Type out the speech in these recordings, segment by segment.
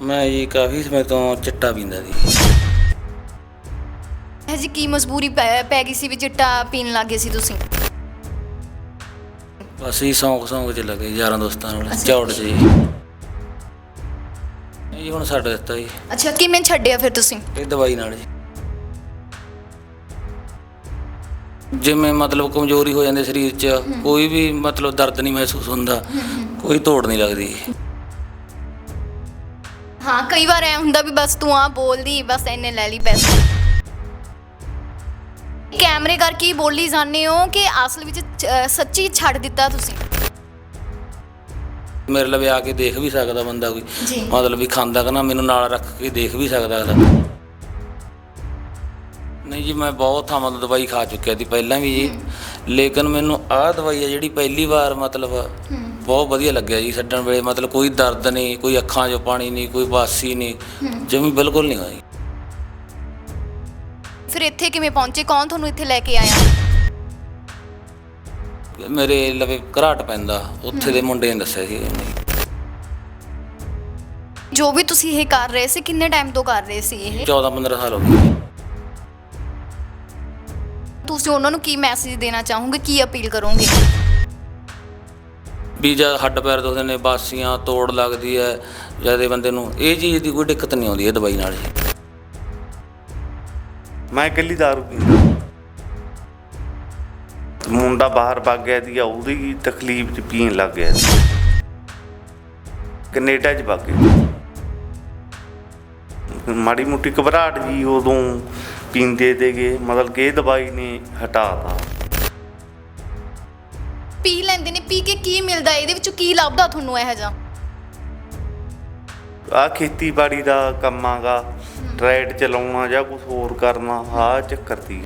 ਮੈਂ ਜੀ ਕਾਫੀ ਸਮੇਂ ਤੋਂ ਚਿੱਟਾ ਪੀਂਦਾ ਸੀ। ਇਹ ਜੀ ਕੀ ਮਜਬੂਰੀ ਪੈ ਪੈ ਗਈ ਸੀ ਵੀ ਚਿੱਟਾ ਪੀਣ ਲੱਗੇ ਸੀ ਤੁਸੀਂ? ਬਸ ਹੀ ਸੌਂਕ ਸੌਂਕ ਚ ਲੱਗੇ ਯਾਰਾਂ ਦੋਸਤਾਂ ਨਾਲ। ਚੌੜ ਜੀ ਇਹ ਹੁਣ ਛੱਡ ਦਿੱਤਾ ਜੀ। ਅੱਛਾ ਕਿਵੇਂ ਛੱਡਿਆ ਫਿਰ ਤੁਸੀਂ? ਇਹ ਦਵਾਈ ਨਾਲ ਜੀ। ਜਿਵੇਂ ਮਤਲਬ ਕਮਜ਼ੋਰੀ ਹੋ ਜਾਂਦੀ ਸਰੀਰ 'ਚ ਕੋਈ ਵੀ ਮਤਲਬ ਦਰਦ ਨਹੀਂ ਮਹਿਸੂਸ ਹੁੰਦਾ ਕੋਈ ਤੋੜ ਨਹੀਂ ਲੱਗਦੀ। ਹਾਂ ਕਈ ਵਾਰ ਐ ਹੁੰਦਾ ਵੀ ਬਸ ਤੂੰ ਆ ਬੋਲਦੀ ਬਸ ਇਹਨੇ ਲੈ ਲਈ ਪੈਸੇ। ਕੈਮਰੇ ਕਰਕੇ ਹੀ ਬੋਲੀ ਜਾਂਦੇ ਹੋ ਕਿ ਅਸਲ ਵਿੱਚ ਚ- ਸੱਚੀ ਛੱਡ ਦਿੱਤਾ ਤੁਸੀਂ? ਮੇਰੇ ਲਵੇ ਆ ਕੇ ਦੇਖ ਵੀ ਸਕਦਾ ਬੰਦਾ ਕੋਈ। ਜੀ। ਮਤਲਬ ਵੀ ਖਾਂਦਾ ਕਿ ਨਾ ਮੈਨੂੰ ਨਾਲ ਰੱਖ ਕੇ ਦੇਖ ਵੀ ਸਕਦਾ ਅਗਲਾ ਨਹੀਂ ਜੀ ਮੈਂ ਬਹੁਤ ਥਾਵਾਂ ਤੋਂ ਦਵਾਈ ਖਾ ਚੁੱਕਿਆ ਸੀ ਪਹਿਲਾਂ ਵੀ ਜੀ। ਲੇਕਿਨ ਮੈਨੂੰ ਆਹ ਦਵਾਈ ਹੈ ਜਿਹੜੀ ਪਹਿਲੀ ਵਾਰ ਮਤਲਬ ਬਹੁਤ ਵਧੀਆ ਲੱਗਿਆ ਜੀ ਛੱਡਣ ਵੇਲੇ। ਮਤਲਬ ਕੋਈ ਦਰਦ ਨਹੀਂ ਕੋਈ ਅੱਖਾਂ 'ਚੋਂ ਪਾਣੀ ਨਹੀਂ ਕੋਈ ਬਾਸੀ ਨਹੀਂ ਜਮੀ ਬਿਲਕੁਲ ਨਹੀਂ ਹੋਈ। ਫਿਰ ਇੱਥੇ ਕਿਵੇਂ ਪਹੁੰਚੇ? ਕੌਣ ਤੁਹਾਨੂੰ ਇੱਥੇ ਲੈ ਕੇ ਆਇਆ? ਮੇਰੇ ਲਵੇ ਘਰਾਟ ਪੈਂਦਾ ਉੱਥੇ ਦੇ ਮੁੰਡੇ ਨੇ ਦੱਸਿਆ ਸੀ। ਜੋ ਵੀ ਤੁਸੀਂ ਇਹ ਕਰ ਰਹੇ ਸੀ ਕਿੰਨੇ ਟਾਈਮ ਤੋਂ ਕਰ ਰਹੇ ਸੀ ਇਹ? 14 15 ਸਾਲ ਹੋ ਗਏ। ਤੁਸੀਂ ਉਹਨਾਂ ਨੂੰ ਕੀ ਮੈਸੇਜ ਦੇਣਾ ਚਾਹੋਗੇ? ਕੀ ਅਪੀਲ ਕਰੋਗੇ? ਵੀ ਜਦ ਹੱਡ ਪੈਰ ਦੁਖਦੇ ਨੇ, ਬਾਸੀਆਂ, ਤੋੜ ਲੱਗਦੀ ਹੈ ਜਦ ਬੰਦੇ ਨੂੰ, ਇਹ ਚੀਜ਼ ਦੀ ਕੋਈ ਦਿੱਕਤ ਨਹੀਂ ਆਉਂਦੀ ਇਹ ਦਵਾਈ ਨਾਲ ਜੀ ਮੈਂ ਇਕੱਲੀ ਦਾਰੂ ਪੀਂਦਾ ਮੁੰਡਾ ਬਾਹਰ ਭੱਗ ਗਿਆ ਦੀ ਉਹਦੀ ਤਕਲੀਫ ਚ ਪੀਣ ਲੱਗ ਗਿਆ ਸੀ। ਕੈਨੇਡਾ ਚ ਭੱਗ ਗਿਆ। ਮਾੜੀ ਮੁੱਟੀ ਘਬਰਾਹਟ ਜੀ ਉਦੋਂ ਪੀਂਦੇ ਤੇਗੇ ਮਤਲਬ ਕਿ ਇਹ ਦਵਾਈ ਨੇ ਹਟਾਤਾ ਪੀ ਲੈਂਦੇ ਨੇ ਪੀ ਕੇ ਕੀ ਮਿਲਦਾ ਇਹਦੇ ਵਿੱਚੋਂ? ਕੀ ਲੱਭਦਾ ਤੁਹਾਨੂੰ ਇਹੋ ਜਿਹਾ? ਆ ਖੇਤੀਬਾੜੀ ਦਾ ਕੰਮ ਆਗਾ ਟਰੈਡ ਚਲਾਉਣਾ ਜਾਂ ਕੁਝ ਹੋਰ ਕਰਨਾ ਆ ਚੱਕਰ ਦੀ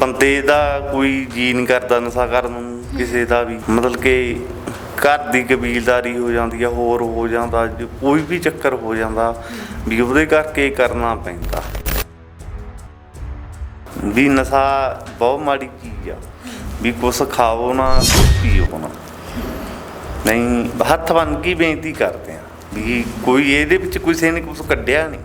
ਬੰਦੇ ਦਾ ਕੋਈ ਜੀ ਨਹੀਂ ਕਰਦਾ ਨਸ਼ਾ ਕਰਨ ਨੂੰ ਕਿਸੇ ਦਾ ਵੀ। ਮਤਲਬ ਕਿ ਘਰ ਦੀ ਕਬੀਲਦਾਰੀ ਹੋ ਜਾਂਦੀ ਆ ਹੋਰ ਹੋ ਜਾਂਦਾ ਕੋਈ ਵੀ ਚੱਕਰ ਹੋ ਜਾਂਦਾ ਵੀ ਉਹਦੇ ਕਰਕੇ ਕਰਨਾ ਪੈਂਦਾ। ਵੀ ਨਸ਼ਾ ਬਹੁਤ ਮਾੜੀ ਚੀਜ਼ ਆ, ਵੀ ਕੁਛ ਖਾਓ ਨਾ, ਕੁਛ ਪੀਓ ਨਾ। ਨਹੀਂ, ਹੱਥ ਬੰਨ ਕੇ ਬੇਨਤੀ ਕਰਦੇ ਆ ਵੀ ਕੋਈ ਇਹਦੇ ਵਿੱਚ ਕਿਸੇ ਨੇ ਕੁਝ ਕੱਢਿਆ ਨਹੀਂ।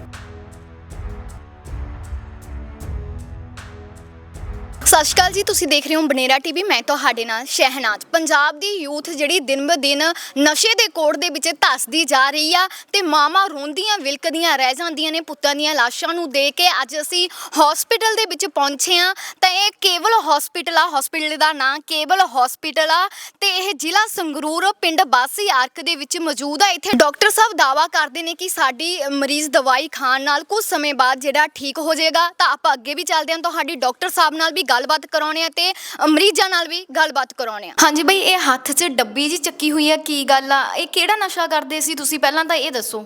ਸਤਿ ਸ਼੍ਰੀ ਅਕਾਲ ਜੀ, ਤੁਸੀਂ ਦੇਖ ਰਹੇ ਹੋ ਬਨੇਰਾ ਟੀਵੀ। ਮੈਂ ਤੁਹਾਡੇ ਨਾਲ ਸ਼ਹਿਨਾਜ਼। ਪੰਜਾਬ ਦੀ ਯੂਥ ਜਿਹੜੀ ਦਿਨ ਬ ਦਿਨ ਨਸ਼ੇ ਦੇ ਕੋੜ ਦੇ ਵਿੱਚ ਧੱਸਦੀ ਜਾ ਰਹੀ ਆ ਤੇ ਮਾਵਾਂ ਰੋਂਦੀਆਂ, ਵਿਲਕਦੀਆਂ, ਰਹਿ ਜਾਂਦੀਆਂ ਨੇ ਪੁੱਤਾਂ ਦੀਆਂ ਲਾਸ਼ਾਂ ਨੂੰ ਦੇ ਕੇ ਅੱਜ ਅਸੀਂ ਹਸਪੀਟਲ ਦੇ ਵਿੱਚ ਪਹੁੰਚੇ ਆ ਤਾਂ ਇਹ ਕੇਵਲ ਹਸਪੀਟਲ ਆ ਹਸਪੀਟਲ ਦਾ ਨਾਂ ਕੇਵਲ ਹਸਪੀਟਲ ਆ ਤੇ ਇਹ ਜ਼ਿਲ੍ਹਾ ਸੰਗਰੂਰ ਪਿੰਡ ਬਾਸੀ ਆਰਕ ਦੇ ਵਿੱਚ ਮੌਜੂਦ ਆ। ਇੱਥੇ ਡਾਕਟਰ ਸਾਹਿਬ ਦਾਵਾ ਕਰਦੇ ਨੇ ਕਿ ਸਾਡੀ ਮਰੀਜ਼ ਦਵਾਈ ਖਾਣ ਨਾਲ ਕੁਝ ਸਮੇਂ ਬਾਅਦ ਜਿਹੜਾ ਠੀਕ ਹੋ ਜਾਏਗਾ। ਤਾਂ ਆਪਾਂ ਅੱਗੇ ਵੀ ਚੱਲਦੇ ਹਾਂ। ਤੁਹਾਡੀ ਡਾਕਟਰ ਸਾਹਿਬ ਨਾਲ ਵੀ ਗੱਲ ਗੱਲਬਾਤ ਕਰਾਉਣੇ ਆ ਤੇ ਮਰੀਜ਼ਾਂ ਨਾਲ ਵੀ ਗੱਲਬਾਤ ਕਰਾਉਣੇ ਆ। ਹਾਂਜੀ ਬਈ ਇਹ ਹੱਥ 'ਚ ਡੱਬੀ ਜੀ ਚੱਕੀ ਹੋਈ ਆ ਕੀ ਗੱਲ ਆ? ਇਹ ਕਿਹੜਾ ਨਸ਼ਾ ਕਰਦੇ ਸੀ ਤੁਸੀਂ? ਪਹਿਲਾਂ ਤਾਂ ਇਹ ਦੱਸੋ।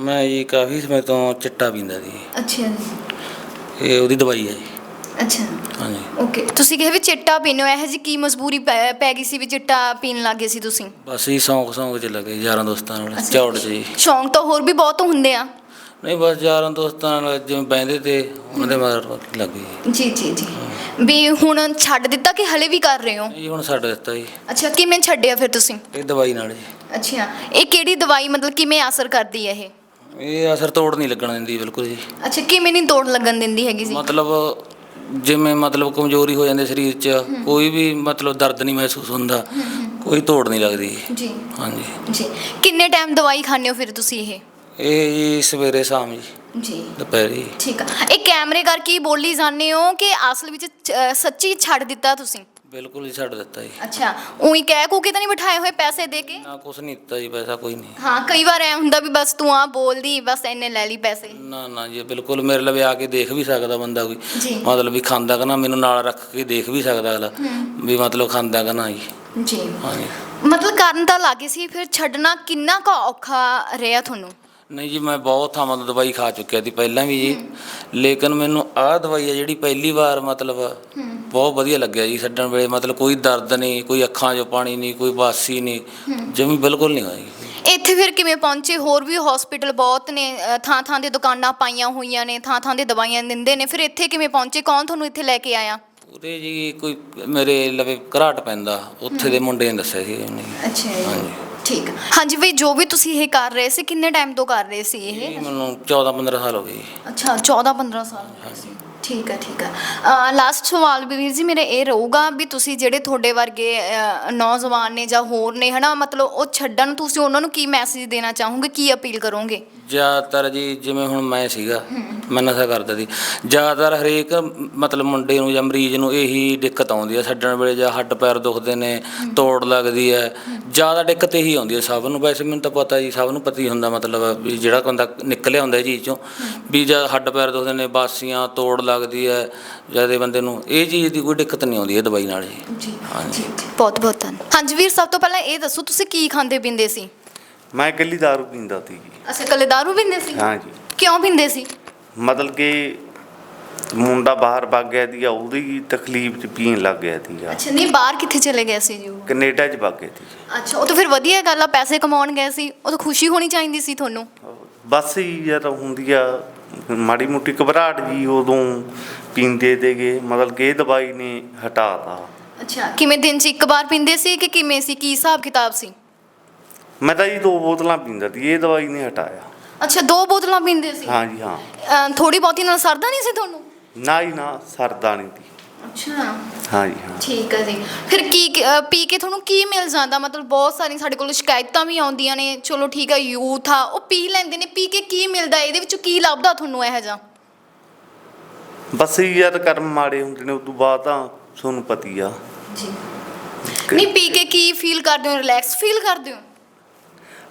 ਮੈਂ ਜੀ ਕਾਫੀ ਸਮੇਂ ਤੋਂ ਚਿੱਟਾ ਪੀਂਦਾ ਸੀ। ਅੱਛਾ ਇਹ ਉਹਦੀ ਦਵਾਈ ਹੈ ਜੀ। ਅੱਛਾ। ਹਾਂਜੀ। ਓਕੇ। ਤੁਸੀਂ ਕਿਹਾ ਵੀ ਚਿੱਟਾ ਹੋ ਇਹੋ ਜੀ ਕੀ ਮਜਬੂਰੀ ਪੈ ਪੈ ਗਈ ਸੀ ਵੀ ਚਿੱਟਾ ਪੀਣ ਲੱਗੇ ਸੀ ਤੁਸੀਂ? ਬਸ ਹੀ ਸੌਂਕ ਸੌਂਕ ਚ ਲੱਗੇ ਯਾਰਾਂ ਦੋਸਤਾਂ ਨਾਲ ਚੌੜ ਚ ਜੀ। ਸ਼ੌਂਕ ਤਾਂ ਹੋਰ ਵੀ ਬਹੁਤ ਹੁੰਦੇ ਆ। ਨਹੀਂ ਬਸ ਯਾਰਾਂ ਦੋਸਤਾਂ ਨਾਲ ਜਿਵੇਂ ਬੈਂਦੇ ਤੇ ਉਹਨਾਂ ਦੇ ਮਗਰ ਲੱਗ ਗਈ। ਜੀ ਜੀ ਜੀ। ਵੀ ਹੁਣ ਛੱਡ ਦਿੱਤਾ ਕਿ ਹਲੇ ਵੀ ਕਰ ਰਹੇ ਹੋ? ਇਹ ਹੁਣ ਛੱਡ ਦਿੱਤਾ ਜੀ। ਅੱਛਾ ਕਿਵੇਂ ਛੱਡਿਆ ਫਿਰ ਤੁਸੀਂ? ਇਹ ਦਵਾਈ ਨਾਲ ਜੀ। ਅੱਛਾ ਇਹ ਕਿਹੜੀ ਦਵਾਈ ਮਤਲਬ ਕਿਵੇਂ ਅਸਰ ਕਰਦੀ ਹੈ ਇਹ? ਇਹ ਅਸਰ ਤੋੜ ਨਹੀਂ ਲੱਗਣ ਦਿੰਦੀ ਬਿਲਕੁਲ ਜੀ। ਅੱਛਾ ਕਿਵੇਂ ਨਹੀਂ ਤੋੜ ਲੱਗਣ ਦਿੰਦੀ ਹੈਗੀ ਸੀ ਮਤਲਬ ਜਿਵੇਂ ਮਤਲਬ ਕਮਜ਼ੋਰੀ ਹੋ ਜਾਂਦੀ ਸਰੀਰ 'ਚ ਕੋਈ ਵੀ ਮਤਲਬ ਦਰਦ ਨਹੀਂ ਮਹਿਸੂਸ ਹੁੰਦਾ ਕੋਈ ਤੋੜ ਨਹੀਂ ਲੱਗਦੀ। ਜੀ। ਹਾਂਜੀ। ਜੀ। ਕਿੰਨੇ ਟਾਈਮ ਦਵਾਈ ਖਾਂਦੇ ਹੋ ਫਿਰ ਤੁਸੀਂ ਇਹ? ਇਹ ਜੀ ਸਵੇਰੇ ਸ਼ਾਮ ਜੀ। ਜੀ। ਦੁਪਹਿਰੀ। ਠੀਕ ਆ। ਇਹ ਕੈਮਰੇ ਕਰਕੇ ਹੀ ਬੋਲੀ ਜਾਂਦੇ ਹੋ ਕਿ ਅਸਲ ਵਿੱਚ ਚ- ਸੱਚੀ ਛੱਡ ਦਿੱਤਾ ਤੁਸੀਂ? ਬਿਲਕੁਲ ਹੀ ਛੱਡ ਦਿੱਤਾ ਜੀ। ਅੱਛਾ ਉਹੀ ਕਹਿ ਕੂ ਕੇ ਤਾਂ ਨਹੀਂ ਬਿਠਾਏ ਹੋਏ ਪੈਸੇ ਦੇ ਕੇ? ਨਾ ਕੁਛ ਨਹੀਂ ਦਿੱਤਾ ਜੀ ਪੈਸਾ ਕੋਈ ਨਹੀਂ। ਹਾਂ ਕਈ ਵਾਰ ਐ ਹੁੰਦਾ ਵੀ ਬਸ ਤੂੰ ਆ ਬੋਲਦੀ ਬਸ ਇਹਨੇ ਲੈ ਲਈ ਪੈਸੇ। ਨਾ ਨਾ ਜੀ ਬਿਲਕੁਲ ਮੇਰੇ ਲਵੇ ਆ ਕੇ ਦੇਖ ਵੀ ਸਕਦਾ ਬੰਦਾ ਕੋਈ। ਜੀ। ਮਤਲਬ ਵੀ ਖਾਂਦਾ ਕਿ ਨਾ ਮੈਨੂੰ ਨਾਲ ਰੱਖ ਕੇ ਦੇਖ ਵੀ ਸਕਦਾ ਅਗਲਾ। ਵੀ ਮਤਲਬ ਖਾਂਦਾ ਕਿ ਨਾ ਜੀ। ਜੀ। ਹਾਂਜੀ ਮਤਲਬ ਕਰਨ ਤਾਂ ਲੱਗੇ ਸੀ ਫਿਰ ਛੱਡਣਾ ਕਿੰਨਾ ਕੁ ਔਖਾ ਰਿਹਾ ਤੁਹਾਨੂੰ? ਨਹੀਂ ਜੀ ਮੈਂ ਬਹੁਤ ਥਾਵਾਂ ਤੋਂ ਦਵਾਈ ਖਾ ਚੁੱਕਿਆ ਸੀ ਪਹਿਲਾਂ ਵੀ ਜੀ। ਲੇਕਿਨ ਮੈਨੂੰ ਆਹ ਦਵਾਈ ਹੈ ਜਿਹੜੀ ਪਹਿਲੀ ਵਾਰ ਮਤਲਬ ਬਹੁਤ ਵਧੀਆ ਲੱਗਿਆ ਜੀ ਛੱਡਣ ਵੇਲੇ। ਮਤਲਬ ਕੋਈ ਦਰਦ ਨਹੀਂ ਕੋਈ ਅੱਖਾਂ 'ਚੋਂ ਪਾਣੀ ਨਹੀਂ ਕੋਈ ਬਾਸੀ ਨਹੀਂ ਜਮੀ ਬਿਲਕੁਲ ਨਹੀਂ ਹੋਈ। ਇੱਥੇ ਫਿਰ ਕਿਵੇਂ ਪਹੁੰਚੇ? ਹੋਰ ਵੀ ਹਸਪੀਟਲ ਬਹੁਤ ਨੇ ਥਾਂ ਥਾਂ ਦੇ ਦੁਕਾਨਾਂ ਪਾਈਆਂ ਹੋਈਆਂ ਨੇ ਥਾਂ ਥਾਂ ਦੇ ਦਵਾਈਆਂ ਦਿੰਦੇ ਨੇ। ਫਿਰ ਇੱਥੇ ਕਿਵੇਂ ਪਹੁੰਚੇ? ਕੌਣ ਤੁਹਾਨੂੰ ਇੱਥੇ ਲੈ ਕੇ ਆਇਆ? ਉਹਦੇ ਜੀ ਕੋਈ ਮੇਰੇ ਲਵੇ ਘਰਾਟ ਪੈਂਦਾ ਉੱਥੇ ਦੇ ਮੁੰਡੇ ਨੇ ਦੱਸਿਆ ਸੀ ਉਹਨੇ। ਅੱਛਾ ਹਾਂਜੀ। ਠੀਕ ਆ। ਹਾਂਜੀ ਬਈ ਜੋ ਵੀ ਤੁਸੀਂ ਇਹ ਕਰ ਰਹੇ ਸੀ ਕਿੰਨੇ ਟਾਈਮ ਤੋਂ ਕਰ ਰਹੇ ਸੀ ਇਹ ਇਹ ਮੈਨੂੰ 14 15 ਸਾਲ ਹੋ ਗਏ ਜੀ। ਅੱਛਾ 14 15 ਸਾਲ ਹੋ ਗਏ ਸੀ ਠੀਕ ਹੈ ਠੀਕ ਹੈ। ਲਾਸਟ ਸਵਾਲ ਵੀ ਵੀਰ ਜੀ ਮੇਰੇ ਇਹ ਰਹੂਗਾ ਵੀ ਤੁਸੀਂ ਜਿਹੜੇ ਤੁਹਾਡੇ ਵਰਗੇ ਅਹ, ਨੌਜਵਾਨ ਨੇ ਜਾਂ ਹੋਰ ਨੇ ਹਨਾ ਮਤਲਬ ਉਹ ਛੱਡਣ ਤੁਸੀਂ ਉਹਨਾਂ ਨੂੰ ਕੀ ਮੈਸੇਜ ਦੇਣਾ ਚਾਹੋਗੇ ਕੀ ਅਪੀਲ ਕਰੋਗੇ? ਜ਼ਿਆਦਾਤਰ ਜੀ ਜਿਵੇਂ ਹੁਣ ਮੈਂ ਸੀਗਾ ਮੈਂ ਨਸ਼ਾ ਕਰਦਾ ਸੀ। ਜ਼ਿਆਦਾਤਰ ਹਰੇਕ ਮਤਲਬ ਮੁੰਡੇ ਨੂੰ ਜਾਂ ਮਰੀਜ਼ ਨੂੰ ਇਹੀ ਦਿੱਕਤ ਆਉਂਦੀ ਹੈ ਛੱਡਣ ਵੇਲੇ ਜਾਂ ਹੱਡ ਪੈਰ ਦੁਖਦੇ ਨੇ ਤੋੜ ਲੱਗਦੀ ਹੈ। ਜ਼ਿਆਦਾ ਦਿੱਕਤ ਇਹੀ ਆਉਂਦੀ ਹੈ ਸਭ ਨੂੰ। ਵੈਸੇ ਮੈਨੂੰ ਤਾਂ ਪਤਾ ਜੀ ਸਭ ਨੂੰ ਪਤਾ ਹੀ ਹੁੰਦਾ ਮਤਲਬ ਵੀ ਜਿਹੜਾ ਬੰਦਾ ਨਿਕਲਿਆ ਹੁੰਦਾ ਇਹ ਚੀਜ਼ ਚੋਂ ਵੀ ਜਦ ਹੱਡ ਪੈਰ ਦੁਖਦੇ ਨੇ ਬਾਸੀਆਂ ਤੋੜ ਲੱਗਦੀ ਹੈ ਜਦੇ ਬੰਦੇ ਨੂੰ ਇਹ ਚੀਜ਼ ਦੀ ਕੋਈ ਦਿੱਕਤ ਨਹੀਂ ਆਉਂਦੀ ਇਹ ਦਵਾਈ ਨਾਲ ਜੀ। ਜੀ ਹਾਂਜੀ। ਬਹੁਤ ਬਹੁਤ ਧੰਨਵਾਦ ਹਾਂਜੀ ਵੀਰ ਸਭ ਤੋਂ ਪਹਿਲਾਂ ਇਹ ਦੱਸੋ ਤੁਸੀਂ ਕੀ ਖਾਂਦੇ ਪੀਂਦੇ ਸੀ? ਮੈਂ ਇਕੱਲੀ ਦਾਰੂ ਪੀਂਦਾ ਸੀ ਜੀ। ਅਸੀਂ ਕੱਲੇ ਦਾਰੂ ਪੀਂਦੇ ਸੀ? ਹਾਂ ਜੀ। ਕਿਉਂ ਪੀਂਦੇ ਸੀ? ਮਤਲਬ ਕਿ ਮੁੰਡਾ ਬਾਹਰ ਵਗ ਗਿਆ ਸੀਗਾ ਉਹਦੀ ਤਕਲੀਫ ਚ ਪੀਣ ਲੱਗ ਗਿਆ ਸੀਗਾ। ਅੱਛਾ ਨਹੀਂ ਬਾਹਰ ਕਿੱਥੇ ਚਲੇ ਗਏ ਸੀ ਜੀ ਉਹ? ਕੈਨੇਡਾ ਚ ਵਗ ਗਏ ਸੀ। ਅੱਛਾ ਉਹ ਤਾਂ ਫਿਰ ਵਧੀਆ ਗੱਲ ਆ ਪੈਸੇ ਕਮਾਉਣ ਗਏ ਸੀ ਉਹ ਤਾਂ ਖੁਸ਼ੀ ਹੋਣੀ ਚਾਹੀਦੀ ਸੀ ਤੁਹਾਨੂੰ। ਬਸ ਹੀ ਯਾਰ ਹੁੰਦੀ ਆ ਮਾੜੀ ਮੋਟੀ ਘਬਰਾਹਟ ਜੀ ਉਦੋਂ ਪੀਂਦੇ ਤੇਗੇ ਮਤਲਬ ਕਿ ਇਹ ਦਵਾਈ ਨੇ ਹਟਾਤਾ। ਅੱਛਾ ਕਿਵੇਂ ਦਿਨ 'ਚ ਇੱਕ ਵਾਰ ਪੀਂਦੇ ਸੀ ਕਿ ਕਿਵੇਂ ਸੀ? ਕੀ ਹਿਸਾਬ ਕਿਤਾਬ ਸੀ? ਮੈਂ ਤਾਂ ਜੀ ਦੋ ਬੋਤਲਾਂ ਪੀਂਦਾ ਸੀ ਇਹ ਦਵਾਈ ਨੇ ਹਟਾਇਆ। ਅੱਛਾ ਦੋ ਬੋਤਲਾਂ ਪੀਂਦੇ ਸੀ? ਹਾਂ ਜੀ ਹਾਂ। ਥੋੜੀ ਬਹੁਤੀ ਨਾਲ ਸਰਦਾ ਨਹੀਂ ਸੀ ਤੁਹਾਨੂੰ? ਨਾ ਹੀ ਨਾ ਸਰਦਾ ਨਹੀਂ ਸੀ। ਅੱਛਾ। ਹਾਂ ਜੀ ਹਾਂ। ਠੀਕ ਹੈ ਜੀ। ਫਿਰ ਕੀ ਅਹ, ਪੀ ਕੇ ਤੁਹਾਨੂੰ ਕੀ ਮਿਲ ਜਾਂਦਾ? ਮਤਲਬ ਬਹੁਤ ਸਾਰੀ ਸਾਡੇ ਕੋਲ ਸ਼ਿਕਾਇਤਾਂ ਵੀ ਆਉਂਦੀਆਂ ਨੇ। ਚਲੋ ਠੀਕ ਹੈ ਯੂਥ ਆ ਉਹ ਪੀ ਲੈਂਦੇ ਨੇ। ਪੀ ਕੇ ਕੀ ਮਿਲਦਾ? ਇਹਦੇ ਵਿੱਚੋਂ ਕੀ ਲੱਭਦਾ ਤੁਹਾਨੂੰ ਇਹੋ ਜਿਹਾ? ਬਸ ਹੀ ਯਾਰ ਕਰਮ ਮਾੜੇ ਹੁੰਦੇ ਨੇ ਉਦੋਂ ਬਾਅਦ ਤਾਂ ਤੁਹਾਨੂੰ ਪਤੀ ਆ। ਜੀ। ਨਹੀਂ ਪੀ ਕੇ ਕੀ ਫੀਲ ਕਰਦੇ ਹੋ? ਰਿਲੈਕਸ ਫੀਲ ਕਰਦੇ ਹੋ?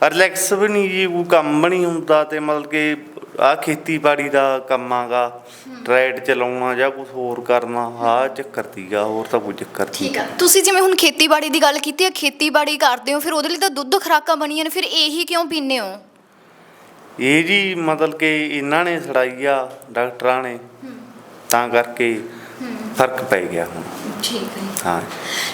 ਰਿਲੈਕਸ ਵੀ ਨਹੀਂ ਜੀ ਕੋਈ ਕੰਮ ਵੀ ਨਹੀਂ ਹੁੰਦਾ ਤੇ ਮਤਲਬ ਕਿ ਆ ਖੇਤੀਬਾੜੀ ਦਾ ਕੰਮ ਆਗਾ ਟਰੈਡ ਚਲਾਉਣਾ ਜਾਂ ਕੁਝ ਹੋਰ ਕਰਨਾ ਆ ਚੱਕਰ ਤੀਗਾ ਹੋਰ ਤਾਂ ਕੋਈ ਚੱਕਰ ਨਹੀਂ ਠੀਕ ਆ। ਤੁਸੀਂ ਜਿਵੇਂ ਹੁਣ ਖੇਤੀਬਾੜੀ ਦੀ ਗੱਲ ਕੀਤੀ ਹੈ ਖੇਤੀਬਾੜੀ ਕਰਦੇ ਹੋ ਫਿਰ ਉਹਦੇ ਲਈ ਤਾਂ ਦੁੱਧ ਖਰਾਕਾਂ ਬਣੀਆਂ ਨੇ ਫਿਰ ਇਹੀ ਕਿਉਂ ਪੀਂਦੇ ਹੋ? ਇਹ ਜੀ ਮਤਲਬ ਕਿ ਇਹਨਾਂ ਨੇ ਛੜਾਈ ਆ ਡਾਕਟਰਾਂ ਨੇ। ਤਾਂ ਕਰਕੇ ਫ਼ਰਕ ਪੈ ਗਿਆ ਹੁਣ। ਠੀਕ ਹੈ ਹਾਂ।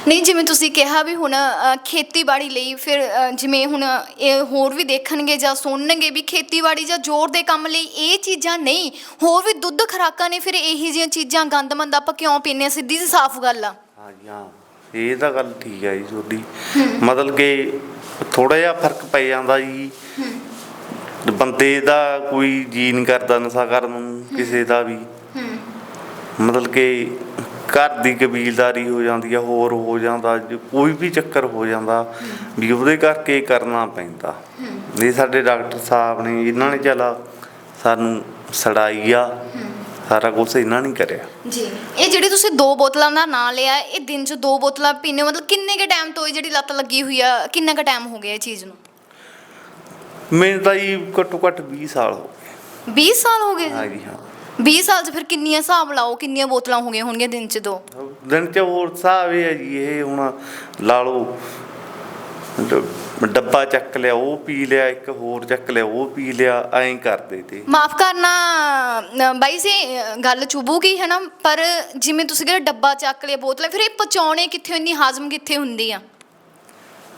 ਨਹੀਂ ਜਿਵੇਂ ਤੁਸੀਂ ਕਿਹਾ ਵੀ ਹੁਣ ਅ, ਖੇਤੀਬਾੜੀ ਲਈ ਫਿਰ ਅ, ਜਿਵੇਂ ਹੁਣ ਇਹ ਹੋਰ ਵੀ ਦੇਖਣਗੇ ਜਾਂ ਸੁਣਨਗੇ ਵੀ ਖੇਤੀਬਾੜੀ ਜਾਂ ਜ਼ੋਰ ਦੇ ਕੰਮ ਲਈ ਇਹ ਚੀਜ਼ਾਂ ਨਹੀਂ ਹੋਰ ਵੀ ਦੁੱਧ ਖਰਾਕਾਂ ਨੇ ਫਿਰ ਇਹੀ ਜਿਹੀਆਂ ਚੀਜ਼ਾਂ ਗੰਦਮੰਦ ਆਪਾਂ ਕਿਉਂ ਪੀਂਦੇ ਹਾਂ? ਸਿੱਧੀ ਜਿਹੀ ਸਾਫ਼ ਗੱਲ ਆ। ਹਾਂ ਜੀ ਹਾਂ। ਇਹ ਤਾਂ ਗੱਲ ਠੀਕ ਹੈ ਜੀ ਤੁਹਾਡੀ। ਮਤਲਬ ਕਿ ਥੋੜਾ ਜਿਹਾ ਫ਼ਰਕ ਪੈ ਜਾਂਦਾ ਜੀ। ਬੰਦੇ ਦਾ ਕੋਈ ਜੀ ਨਹੀਂ ਕਰਦਾ ਨਸ਼ਾ ਕਰਨ ਨੂੰ ਕਿਸੇ ਦਾ ਵੀ। ਮਤਲਬ ਕਿ ਘਰ ਦੀ ਕਬੀਲਦਾਰੀ ਹੋ ਜਾਂਦੀ ਆ ਹੋਰ ਹੋ ਜਾਂਦਾ ਕੋਈ ਵੀ ਚੱਕਰ ਹੋ ਜਾਂਦਾ ਵੀ ਉਹਦੇ ਕਰਕੇ ਕਰਨਾ ਪੈਂਦਾ। ਇਹ ਸਾਡੇ ਡਾਕਟਰ ਸਾਹਿਬ ਨੇ ਇਹਨਾਂ ਨੇ ਚਲਾ ਸਾਨੂੰ ਸੜਾਈ ਆ ਸਾਰਾ ਕੁਝ ਇਹਨਾਂ ਨੇ ਕਰਿਆ। ਜੀ। ਇਹ ਜਿਹੜੀ ਤੁਸੀਂ ਦੋ ਬੋਤਲਾਂ ਦਾ ਨਾਂ ਲਿਆ ਇਹ ਦਿਨ 'ਚ ਦੋ ਬੋਤਲਾਂ ਹੋ ਮਤਲਬ ਕਿੰਨੇ ਕ ਟਾਈਮ ਤੋਂ ਇਹ ਜਿਹੜੀ ਲੱਤ ਲੱਗੀ ਹੋਈ ਆ ਕਿੰਨਾ ਕ ਟਾਈਮ ਹੋ ਗਿਆ ਇਹ ਚੀਜ਼ ਨੂੰ? ਮੈਨੂੰ ਤਾਂ ਜੀ ਘੱਟੋ ਘੱਟ 20 ਸਾਲ ਹੋ 20 ਸਾਲ ਹੋ ਗਏ? ਗਏ ਹਾਂ ਜੀ ਹਾਂ। 20 ਸਾਲ 'ਚ ਫਿਰ ਕਿੰਨੀਆਂ ਹਿਸਾਬ ਲਾਓ ਕਿੰਨੀਆਂ ਬੋਤਲਾਂ ਹੋ ਗਈਆਂ ਹੋਣਗੀਆਂ ਦਿਨ 'ਚ ਦੋ? ਦਿਨ ਚ ਹੋਰ ਹਿਸਾਬ ਇਹ ਹੈ ਜੀ ਇਹ ਹੁਣ ਲਾ ਲਓ ਡ- ਡੱਬਾ ਚੱਕ ਲਿਆ ਉਹ ਪੀ ਲਿਆ ਇੱਕ ਹੋਰ ਚੱਕ ਲਿਆ ਉਹ ਪੀ ਲਿਆ ਐਂ ਕਰਦੇ ਤੇ। ਮਾਫ ਕਰਨਾ ਅ, ਬਾਈ ਜੀ ਅ, ਗੱਲ ਚੁਭੂਗੀ ਹੈ ਨਾ ਪਰ ਜਿਵੇਂ ਤੁਸੀਂ ਕਿਹਾ ਡੱਬਾ ਚੱਕ ਲਿਆ ਬੋਤਲਾਂ ਫਿਰ ਇਹ ਪਚਾਉਣੇ ਕਿੱਥੇ ਇੰਨੀ ਹਾਜ਼ਮ ਕਿੱਥੇ ਹੁੰਦੀ ਆ?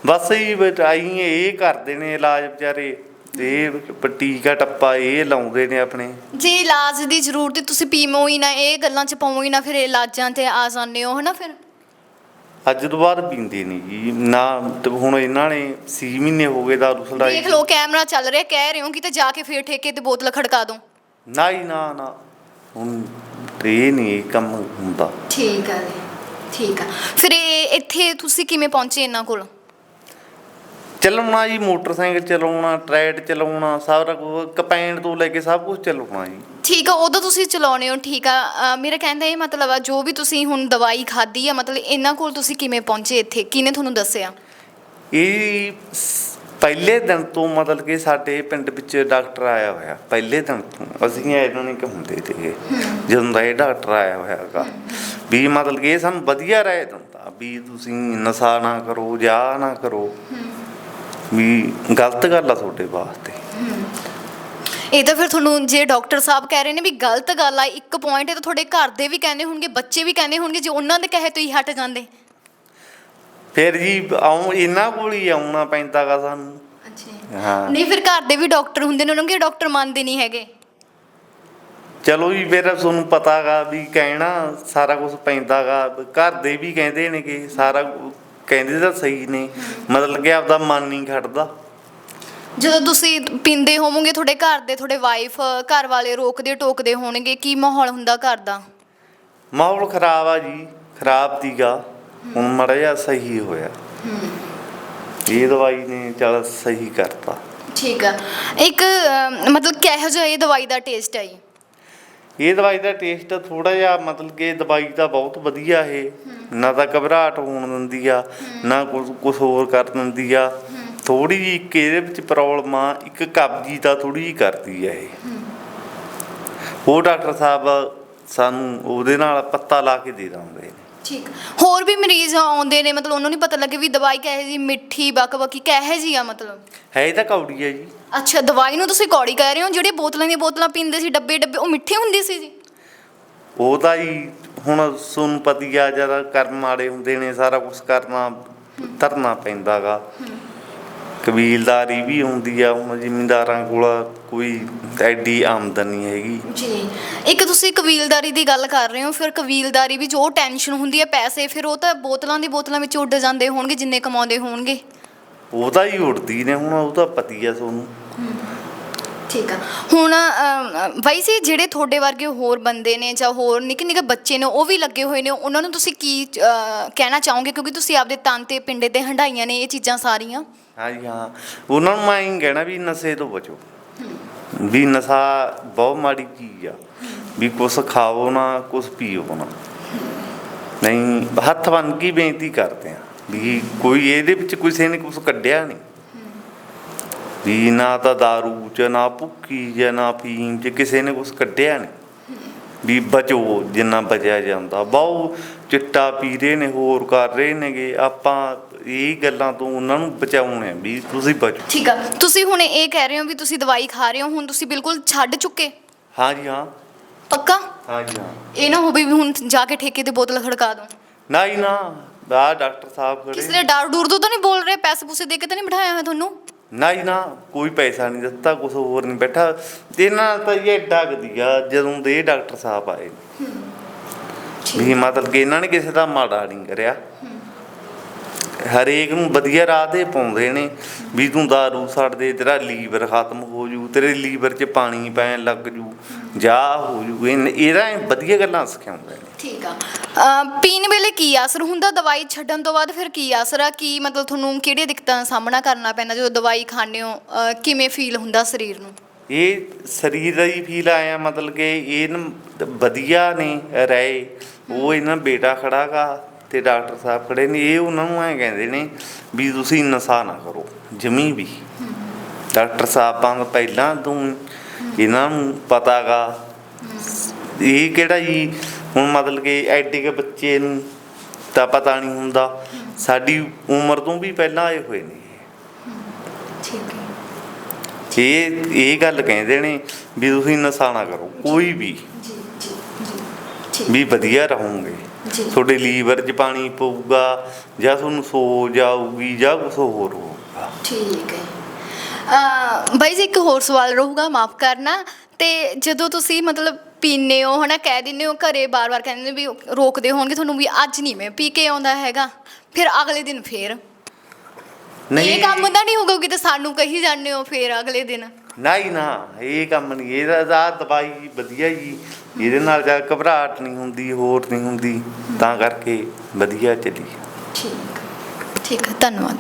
ਬਸ ਹੀ ਬਟਾਈ ਇਹ ਕਰਦੇ ਨੇ ਇਲਾਜ ਵਿਚਾਰੇ। ਤੇ ਇਹ ਟੀਕਾ ਟੱਪਾ ਇਹ ਲਾਉਂਦੇ ਨੇ ਆਪਣੇ। ਜੇ ਇਲਾਜ ਦੀ ਜ਼ਰੂਰਤ ਹੈ, ਤੁਸੀਂ ਪੀਮੋ ਹੀ ਨਾ ਇਹ ਗੱਲਾਂ ਚ ਪਾਵੋ ਹੀ ਨਾ ਫਿਰ ਇਲਾਜਾਂ ਤੇ ਆ ਜਾਂਦੇ ਹੋ ਹਨਾ ਫਿਰ? ਅੱਜ ਤੋਂ ਬਾਅਦ ਪੀਂਦੇ ਨਹੀਂ ਜੀ। ਨਾ ਤੇ ਹੁਣ ਇਹਨਾਂ ਨੇ 6 ਮਹੀਨੇ ਹੋ ਗਏ ਦਾਰੂ ਛੜਾਈ ਦੇਖ ਲਓ ਕੈਮਰਾ ਚੱਲ ਰਿਹਾ ਕਹਿ ਰਹੇ ਹੋ ਕਿਤੇ ਜਾ ਕੇ ਫੇਰ ਠੇਕੇ ਤੇ ਬੋਤਲ ਖੜਕਾ ਦੋ। ਨਾ ਹੀ ਨਾ ਨਾ। ਹੁਣ ਇਹ ਨਹੀਂ ਇਹ ਕੰਮ ਹੁੰਦਾ। ਠੀਕ ਆ ਜੀ ਠੀਕ ਆ। ਫਿਰ ਇਹ ਇੱਥੇ ਤੁਸੀਂ ਕਿਵੇਂ ਪਹੁੰਚੇ ਇਹਨਾਂ ਕੋਲ? ਚੱਲਣਾ ਜੀ ਮੋਟਰਸਾਈਕਲ ਚਲਾਉਣਾ ਟਰੈਡ ਚਲਾਉਣਾ ਸਾਰਾ ਕੁਝ ਕਪੈਂਡ ਤੋਂ ਲੈ ਕੇ ਸਭ ਕੁਝ ਚਲਾਉਣਾ ਜੀ। ਠੀਕ ਆ ਉਦੋਂ ਤੁਸੀਂ ਚਲਾਉਣੇ ਹੋ ਠੀਕ ਆ। ਅ, ਮੇਰਾ ਕਹਿੰਦਾ ਇਹ ਮਤਲਬ ਆ ਜੋ ਵੀ ਤੁਸੀਂ ਹੁਣ ਦਵਾਈ ਖਾਧੀ ਆ ਮਤਲਬ ਇਹਨਾਂ ਕੋਲ ਤੁਸੀਂ ਕਿਵੇਂ ਪਹੁੰਚੇ ਇੱਥੇ? ਕਿਹਨੇ ਤੁਹਾਨੂੰ ਦੱਸਿਆ? ਇਹ ਸ- ਪਹਿਲੇ ਦਿਨ ਤੋਂ ਮਤਲਬ ਕਿ ਸਾਡੇ ਪਿੰਡ ਵਿੱਚ ਡਾਕਟਰ ਆਇਆ ਹੋਇਆ ਪਹਿਲੇ ਦਿਨ ਤੋਂ। ਅਸੀਂ ਇਹਨਾਂ ਨੇ ਹੁੰਦੇ ਤੇ ਜਦੋਂ ਦਾ ਇਹ ਡਾਕਟਰ ਆਇਆ ਹੋਇਆ ਹੈਗਾ। ਵੀ ਮਤਲਬ ਕਿ ਇਹ ਸਾਨੂੰ ਵਧੀਆ ਰਾਏ ਦਿੰਦਾ ਵੀ ਤੁਸੀਂ ਨਸ਼ਾ ਨਾ ਕਰੋ ਜਾਂ ਨਾ ਕਰੋ। ਵੀ ਗਲਤ ਗੱਲ ਆ ਤੁਹਾਡੇ ਵਾਸਤੇ। ਇਹ ਤਾਂ ਫਿਰ ਤੁਹਾਨੂੰ ਜੇ ਡਾਕਟਰ ਸਾਹਿਬ ਕਹਿ ਰਹੇ ਨੇ ਵੀ ਗਲਤ ਗੱਲ ਆ ਇੱਕ ਪੁਆਇੰਟ ਇਹ ਤਾਂ ਤੁਹਾਡੇ ਘਰ ਦੇ ਵੀ ਕਹਿੰਦੇ ਹੋਣਗੇ ਬੱਚੇ ਵੀ ਕਹਿੰਦੇ ਹੋਣਗੇ ਜੇ ਉਹਨਾਂ ਦੇ ਕਹੇ ਤੋਂ ਹੀ ਹਟ ਜਾਂਦੇ। ਫਿਰ ਜੀ ਆਉਂ ਇਹਨਾਂ ਕੋਲ ਹੀ ਆਉਣਾ ਪੈਂਦਾਗਾ ਸਾਨੂੰ। ਅੱਛਾ। ਹਾਂ। ਨਹੀਂ ਫਿਰ ਘਰ ਦੇ ਵੀ ਡਾਕਟਰ ਹੁੰਦੇ ਨੇ ਉਹਨਾਂ ਨੂੰ ਡਾਕਟਰ ਮੰਨਦੇ ਨਹੀਂ ਹੈਗੇ? ਚਲੋ ਜੀ ਫਿਰ ਤੁਹਾਨੂੰ ਪਤਾਗਾ ਵੀ ਕਹਿਣਾ ਸਾਰਾ ਕੁਝ ਪੈਂਦਾਗਾ ਘਰ ਦੇ ਵੀ ਕਹਿੰਦੇ ਨੇ ਕਿ ਸਾਰਾ ਕਹਿੰਦੇ ਤਾਂ ਸਹੀ ਨੇ। ਮਤਲਬ ਕਿ ਆਪਦਾ ਮਨ ਨਹੀਂ ਖੜਦਾ। ਜਦੋਂ ਤੁਸੀਂ ਪੀਂਦੇ ਹੋਵੋਗੇ ਤੁਹਾਡੇ ਘਰ ਦੇ ਤੁਹਾਡੇ ਵਾਈਫ ਘਰ ਵਾਲੇ ਰੋਕਦੇ ਟੋਕਦੇ ਹੋਣਗੇ ਕੀ ਮਾਹੌਲ ਹੁੰਦਾ ਘਰ ਦਾ? ਮਾਹੌਲ ਖਰਾਬ ਆ ਜੀ। ਖਰਾਬ ਤੀਗਾ ਹੁਣ ਮੜਾ ਜਿਹਾ ਸਹੀ ਹੋਇਆ। ਇਹ ਦਵਾਈ ਨੇ ਚੱਲ ਸਹੀ ਕਰਤਾ। ਠੀਕ ਆ। ਇੱਕ ਮਤਲਬ ਕਿਹੋ ਜਿਹਾ ਇਹ ਦਵਾਈ ਦਾ ਟੇਸਟ ਹੈ ਜੀ? ਇਹ ਦਵਾਈ ਦਾ ਟੇਸਟ ਥੋੜਾ ਜਿਹਾ ਮਤਲਬ ਕਿ ਦਵਾਈ ਤਾਂ ਬਹੁਤ ਵਧੀਆ ਇਹ। ਨਾ ਤਾਂ ਘਬਰਾਹਟ ਹੋਣ ਦਿੰਦੀ ਆ, ਨਾ ਕੁਝ ਹੋਰ ਕਰ ਦਿੰਦੀ ਆ। ਥੋੜੀ ਜਿਹੀ ਇੱਕ ਇਹਦੇ ਵਿੱਚ ਪ੍ਰੋਬਲਮ ਆ, ਇੱਕ ਕਬਜੀ ਦਾ ਥੋੜੀ ਜਿਹੀ ਕਰਦੀ ਆ ਇਹ। ਉਹ ਡਾਕਟਰ ਸਾਹਿਬ ਸਾਨੂੰ ਉਹਦੇ ਨਾਲ ਪੱਤਾ ਲਾ ਕੇ ਦੇ ਦਿੰਦੇ ਨੇ। ਠੀਕ। ਹੋਰ ਵੀ ਮਰੀਜ਼ ਆਉਂਦੇ ਨੇ ਮਤਲਬ ਉਹਨਾਂ ਨੂੰ ਨੀ ਪਤਾ ਲੱਗੇ ਵੀ ਦਵਾਈ ਕਿਹੋ ਜੀ ਮਿੱਠੀ ਬਕ ਬਕੀ ਕਿਹੋ ਜੀ ਆ ਮਤਲਬ? ਹੈ ਇਹ ਤਾਂ ਕੌੜੀ ਆ ਜੀ। ਅੱਛਾ ਦਵਾਈ ਨੂੰ ਤੁਸੀਂ ਕੌੜੀ ਕਹਿ ਰਹੇ ਹੋ ਜਿਹੜੇ ਬੋਤਲਾਂ ਦੀਆਂ ਬੋਤਲਾਂ ਪੀਂਦੇ ਸੀ ਡੱਬੇ ਡੱਬੇ ਉਹ ਮਿੱਠੇ ਹੁੰਦੇ ਸੀ ਜੀ? ਉਹ ਤਾਂ ਜੀ ਹੁਣ ਸੁਣ ਪਤੀ ਆ ਜਰਾ ਕਰਮ ਮਾੜੇ ਹੁੰਦੇ ਨੇ ਸਾਰਾ ਕੁਝ ਕਰਨਾ ਧਰਨਾ ਪੈਂਦਾਗਾ। ਕਬੀਲਦਾਰੀ ਵੀ ਹੁੰਦੀ ਆ ਹੁਣ ਜ਼ਿਮੀਂਦਾਰਾਂ ਕੋਲ ਕੋਈ ਐਡੀ ਆਮਦਨ ਨਹੀਂ ਹੈਗੀ। ਜੀ। ਇੱਕ ਤੁਸੀਂ ਕਬੀਲਦਾਰੀ ਦੀ ਗੱਲ ਕਰ ਰਹੇ ਹੋ ਫਿਰ ਕਬੀਲਦਾਰੀ ਵੀ ਜੋ ਟੈਨਸ਼ਨ ਹੁੰਦੀ ਹੈ ਪੈਸੇ ਫਿਰ ਉਹ ਤਾਂ ਬੋਤਲਾਂ ਦੀ ਬੋਤਲਾਂ ਵਿੱਚ ਉੱਡ ਜਾਂਦੇ ਹੋਣਗੇ ਜਿੰਨੇ ਕਮਾਉਂਦੇ ਹੋਣਗੇ। ਉਹ ਤਾਂ ਹੀ ਉੜਦੀ ਨੇ ਹੁਣ ਉਹ ਤਾਂ ਪਤੀ ਆ ਤੁਹਾਨੂੰ। ਠੀਕ ਆ। ਹੁਣ ਅਮ, ਬਾਈ ਜੀ ਜਿਹੜੇ ਤੁਹਾਡੇ ਵਰਗੇ ਹੋਰ ਬੰਦੇ ਨੇ ਜਾਂ ਹੋਰ ਨਿੱਕੇ ਨਿੱਕੇ ਬੱਚੇ ਨੇ ਉਹ ਵੀ ਲੱਗੇ ਹੋਏ ਨੇ ਉਹਨਾਂ ਨੂੰ ਤੁਸੀਂ ਕੀ ਅ, ਕਹਿਣਾ ਚਾਹੋਗੇ? ਕਿਉਂਕਿ ਤੁਸੀਂ ਆਪਦੇ ਤਨ ਤੇ ਪਿੰਡੇ ਤੇ ਹੰਡਾਈਆਂ ਨੇ ਇਹ ਚੀਜ਼ਾਂ ਸਾਰੀਆਂ। ਹਾਂਜੀ ਹਾਂ। ਉਹਨਾਂ ਨੂੰ ਮੈਂ ਇਹ ਕਹਿਣਾ ਵੀ ਨਸ਼ੇ ਤੋਂ ਬਚੋ। ਵੀ ਨਸ਼ਾ ਬਹੁਤ ਮਾੜੀ ਚੀਜ਼ ਆ। ਵੀ ਕੁਛ ਖਾਓ ਨਾ ਕੁਛ ਪੀਓ ਨਾ। ਨਹੀਂ ਹੱਥ ਬੰਨ ਕੇ ਬੇਨਤੀ ਕਰਦੇ ਆ। ਵੀ ਕੋਈ ਇਹਦੇ ਵਿੱਚ ਕਿਸੇ ਨੇ ਕੁਛ ਕੱਢਿਆ ਨਹੀਂ। ਵੀ ਨਾ ਤਾਂ दारू ਚ ਨਾ ਭੁੱਕੀ ਜਾਂ ਨਾ ਫੀਮ ਚ ਕਿਸੇ ਨੇ ਕੁਛ ਕੱਢਿਆ ਨਹੀਂ ਵੀ ਬਚੋ ਜਿੰਨਾ ਬਚਿਆ ਜਾਂਦਾ। ਬਹੁ ਚਿੱਟਾ ਪੀ ਰਹੇ ਨੇ ਹੋਰ ਕਰ ਰਹੇ ਨੇਗੇ। ਆਪਾਂ ਇਹ ਗੱਲਾਂ ਤੋਂ ਉਹਨਾਂ ਨੂੰ ਬਚਾਉਣੇ ਵੀ ਤੁਸੀਂ ਬਚੋ। ਠੀਕ ਆ। ਤੁਸੀਂ ਹੁਣ ਇਹ ਕਹਿ ਰਹੇ ਹੋ ਵੀ ਤੁਸੀਂ ਦਵਾਈ ਖਾ ਰਹੇ ਹੋ ਹੁਣ ਤੁਸੀਂ ਬਿਲਕੁਲ ਛੱਡ ਚੁੱਕੇ? ਹਾਂਜੀ ਹਾਂ। ਪੱਕਾ? ਹਾਂਜੀ ਹਾਂ। ਇਹ ਨਾ ਹੋਵੇ ਵੀ ਹੁਣ ਜਾ ਕੇ ਠੇਕੇ ਤੇ ਬੋਤਲ ਖੜਕਾ ਦੋ। ਨਾ ਹੀ ਨਾ ਆ ਡਾਕਟਰ ਸਾਹਿਬ ਕਿਸੇ ਖੜੇ ਨੇ ਡਰ ਡੂਰ ਤੋਂ ਤਾਂ ਨਹੀਂ ਬੋਲ ਰਹੇ? ਪੈਸੇ ਪੂਸੇ ਦੇ ਕੇ ਤਾਂ ਨਹੀਂ ਬਿਠਾਇਆ ਹੋਇਆ ਤੁਹਾਨੂੰ? ਨਾ ਹੀ ਨਾ ਕੋਈ ਪੈਸਾ ਨਹੀਂ ਦਿੱਤਾ ਕੁਝ ਹੋਰ ਨਹੀਂ ਬੈਠਾ। ਤੇ ਇਹਨਾਂ ਨਾਲ ਤਾਂ ਇਹ ਡੱਗਦੀ ਆ ਜਦੋਂ ਦੇ ਇਹ ਡਾਕਟਰ ਸਾਹਿਬ ਆਏ। ਵੀ ਮਤਲਬ ਕਿ ਇਹਨਾਂ ਨੇ ਕਿਸੇ ਦਾ ਮਾੜਾ ਨਹੀਂ ਕਰਿਆ। ਹਰੇਕ ਨੂੰ ਵਧੀਆ ਰਾਹ ਤੇ ਪਾਉਂਦੇ ਨੇ। ਵੀ ਤੂੰ ਦਾਰੂ ਛੱਡ ਦੇ ਤੇਰਾ ਲੀਵਰ ਖਤਮ ਹੋ ਜੂ ਤੇਰੇ ਲੀਵਰ 'ਚ ਪਾਣੀ ਪੈਣ ਲੱਗ ਜੂ ਜਾ ਹੋ ਜੂ। ਇਹ- ਇਹਦਾ ਇਹ ਵਧੀਆ ਗੱਲਾਂ ਸਿਖਾਉਂਦੇ ਨੇ। ਠੀਕ ਆ। ਪੀਣ ਵੇਲੇ ਕੀ ਅਸਰ ਹੁੰਦਾ? ਦਵਾਈ ਛੱਡਣ ਤੋਂ ਬਾਅਦ ਫਿਰ ਕੀ ਅਸਰ ਆ? ਕੀ ਮਤਲਬ ਤੁਹਾਨੂੰ ਕਿਹੜੀਆਂ ਦਿੱਕਤਾਂ ਦਾ ਸਾਹਮਣਾ ਕਰਨਾ ਪੈਂਦਾ ਜਦੋਂ ਦਵਾਈ ਖਾਂਦੇ ਹੋ? ਕਿਵੇਂ ਫੀਲ ਹੁੰਦਾ ਸਰੀਰ ਨੂੰ? ਇਹ ਸਰੀਰ ਦਾ ਹੀ ਫੀਲ ਆਇਆ, ਮਤਲਬ ਕਿ ਇਹ ਵਧੀਆ ਨੇ, ਰਹੇ। ਉਹ ਇਹਨਾਂ ਬੇਟਾ ਖੜਾਗਾ ਤੇ ਡਾਕਟਰ ਸਾਹਿਬ ਖੜੇ ਨੇ। ਇਹ ਉਹਨਾਂ ਨੂੰ ਐ ਕਹਿੰਦੇ ਨੇ ਵੀ ਤੁਸੀਂ ਨਸ਼ਾ ਨਾ ਕਰੋ, ਜਮੀ ਵੀ। ਡਾਕਟਰ ਸਾਹਿਬ ਦਾ ਪਹਿਲਾਂ ਤੋਂ ਇਹਨਾਂ ਨੂੰ ਪਤਾਗਾ ਇਹ ਕਿਹੜਾ ਜੀ ਹੁਣ ਮਤਲਬ ਕਿ ਐਡੇ ਕੇ ਬੱਚੇ ਨੂੰ ਤਾਂ ਪਤਾ ਨਹੀਂ ਹੁੰਦਾ। ਸਾਡੀ ਉਮਰ ਤੋਂ ਵੀ ਪਹਿਲਾਂ ਆਏ ਹੋਏ ਨੇ। ਠੀਕ ਹੈ। ਇਹ ਇਹ ਗੱਲ ਕਹਿੰਦੇ ਨੇ ਵੀ ਤੁਸੀਂ ਨਸ਼ਾ ਨਾ ਕਰੋ ਕੋਈ ਵੀ ਜੀ ਜੀ ਜੀ ਵੀ ਵਧੀਆ ਰਹੋਗੇ। ਤੁਹਾਡੇ ਲੀਵਰ 'ਚ ਪਾਣੀ ਪਊਗਾ ਜਾਂ ਤੁਹਾਨੂੰ ਸੋਜ ਆਊਗੀ ਜਾਂ ਕੁਛ ਹੋਰ ਹੋਊਗਾ। ਠੀਕ ਹੈ। ਅ ਬਾਈ ਜੀ ਇੱਕ ਹੋਰ ਸਵਾਲ ਰਹੂਗਾ ਮਾਫ ਕਰਨਾ। ਤੇ ਜਦੋਂ ਤੁਸੀਂ ਮਤਲਬ ਪੀਨੇ ਹੋ ਹਨਾ ਕਹਿ ਦਿੰਦੇ ਹੋ ਘਰੇ ਬਾਰ-ਬਾਰ ਕਹਿੰਦੇ ਨੇ ਵੀ ਰੋਕਦੇ ਹੋਣਗੇ ਤੁਹਾਨੂੰ ਵੀ ਅੱਜ ਨਹੀਂ ਮੈਂ ਪੀ ਕੇ ਆਉਂਦਾ ਹੈਗਾ ਫਿਰ ਅਗਲੇ ਦਿਨ ਫੇਰ। ਇਹ ਕੰਮ ਤਾਂ ਨਹੀਂ ਹੋਊਗਾ ਕਿ ਸਾਨੂੰ ਕਹੀ ਜਾਂਦੇ ਹੋ ਫੇਰ ਅਗਲੇ ਦਿਨ। ਨਹੀਂ ਨਾ ਇਹ ਕੰਮ ਨਹੀਂ ਇਹਦਾ ਦਾ ਦਵਾਈ ਵਧੀਆ ਜੀ ਇਹਦੇ ਨਾਲ ਜਾਂ ਘਬਰਾਹਟ ਨਹੀਂ ਹੁੰਦੀ ਹੋਰ ਨਹੀਂ ਹੁੰਦੀ ਤਾਂ ਕਰਕੇ ਵਧੀਆ ਚੱਲੀ। ਠੀਕ ਠੀਕ ਹੈ ਧੰਨਵਾਦ।